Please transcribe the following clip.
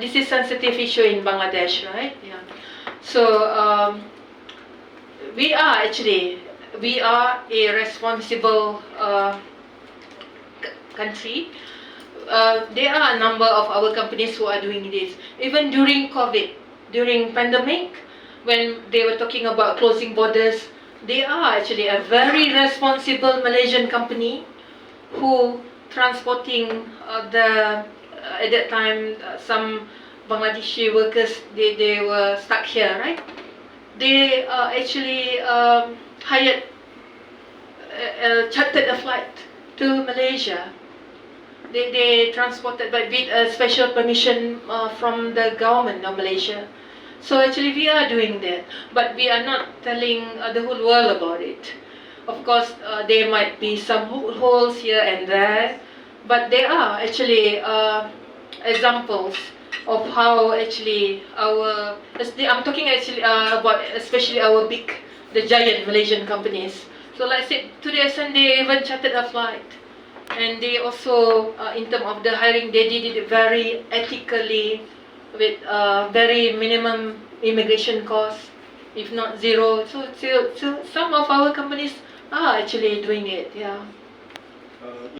This is sensitive issue in Bangladesh, right? Yeah. So um, we are actually we are a responsible uh, c- country. Uh, there are a number of our companies who are doing this. Even during COVID, during pandemic, when they were talking about closing borders, they are actually a very responsible Malaysian company who transporting uh, the at that time uh, some Bangladeshi workers they, they were stuck here right? They uh, actually um, hired uh, chartered a flight to Malaysia. They, they transported but with a special permission uh, from the government of Malaysia. So actually we are doing that but we are not telling uh, the whole world about it. Of course, uh, there might be some holes here and there, but there are actually uh, examples of how actually our. I'm talking actually uh, about especially our big, the giant Malaysian companies. So, like I said, today Sunday even chartered a flight, and they also, uh, in terms of the hiring, they did it very ethically, with uh, very minimum immigration costs if not zero. So, so, so some of our companies are actually doing it. Yeah. Uh,